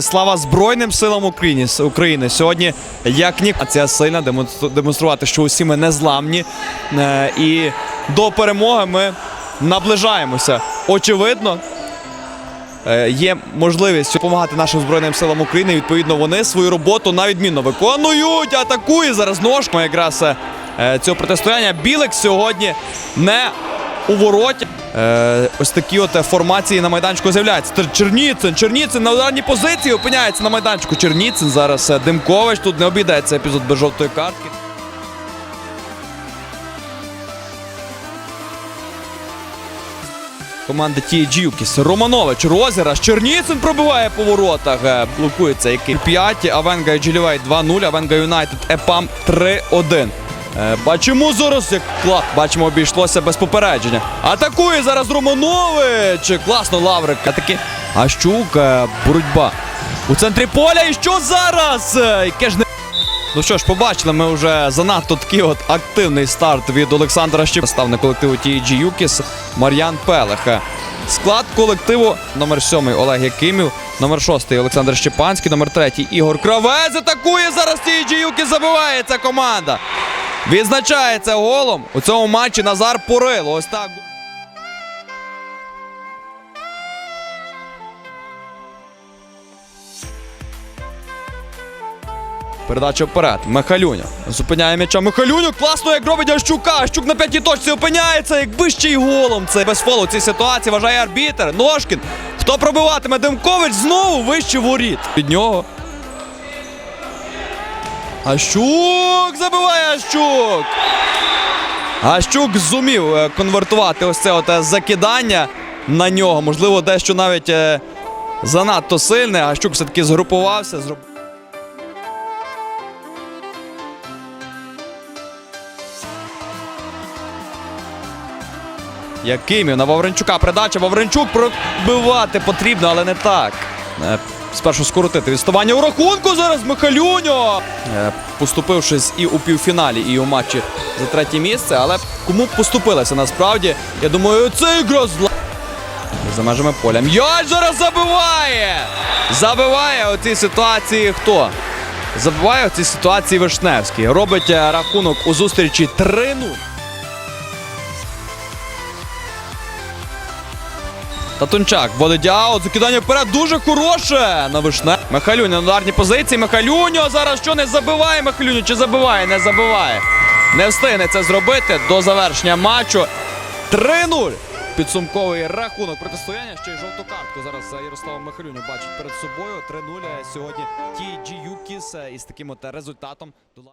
Слава Збройним силам України України. Сьогодні як ні ця сильна демонстру- демонструвати, що усі ми незламні. Е, І до перемоги ми наближаємося. Очевидно, е, є можливість допомагати нашим збройним силам України. Відповідно, вони свою роботу на відмінно виконують. Атакує зараз ножкою якраз е, цього протистояння. Білик сьогодні не у вороті. Е, ось такі от е, формації на майданчику з'являються. Черніцин, Черніцин на ударній позиції опиняється на майданчику. Черніцин зараз е, Димкович. Тут не обійдеться епізод без жовтої картки. Команда Юкіс. Романович, розіграш. Черніцин пробиває по воротах. Е, Блокується який 5. Авенга Джилівей 2-0. Авенга Юнайтед Епам 3-1. Е, Бачимо зараз, як клас. Бачимо, обійшлося без попередження. Атакує зараз Романович. Класно, Лаврик. Атаки. Ащук, е, боротьба. У центрі поля. І що зараз? Е, Яке ж не Ну що ж, побачили, ми вже занадто такий от активний старт від Олександра Щіп. Наставник колективу TG Юкіс Мар'ян Пелеха. Склад колективу номер 7 Олег Якимів, номер 6 Олександр Щепанський, номер 3 Ігор Кравець. Атакує зараз TG Юкіс. Забиває ця команда. Відзначається голом у цьому матчі Назар Порило. Ось так. Передача вперед. Михалюня. Зупиняє м'яча Михалюню. Класно, як робить Ащука. Ащук на п'ятій точці опиняється. Якби ще й голом. Це без фолу в цій ситуації вважає арбітер. Ножкін. Хто пробиватиме? Демкович знову вище воріт. Від нього. Ащук забиває Ащук. Ащук зумів е, конвертувати ось це от е, закидання на нього. Можливо, дещо навіть е, занадто сильне. Ащук все-таки згрупувався. Якимів на Вавренчука. Передача Вавренчук пробивати потрібно, але не так. Спершу скоротити відставання у рахунку. Зараз Михалюньо. Е, Поступившись і у півфіналі, і у матчі за третє місце. Але кому б поступилося насправді? Я думаю, це ігра зла. За межами поля. М'яч зараз забиває! Забиває у цій ситуації хто? Забиває у цій ситуації Вишневський. Робить е, рахунок у зустрічі 3-0. Татунчак вводить аут, закидання вперед дуже хороше на вишне. Михалюня на ударній позиції. Михалюньо зараз що не забиває Михалюню? Чи забиває? Не забиває. Не встигне це зробити до завершення матчу. 3-0. Підсумковий рахунок протистояння. Ще й жовту картку. Зараз е, Ярослав Михалюню бачить перед собою. 3-0 сьогодні TG Юкіс із таким от результатом.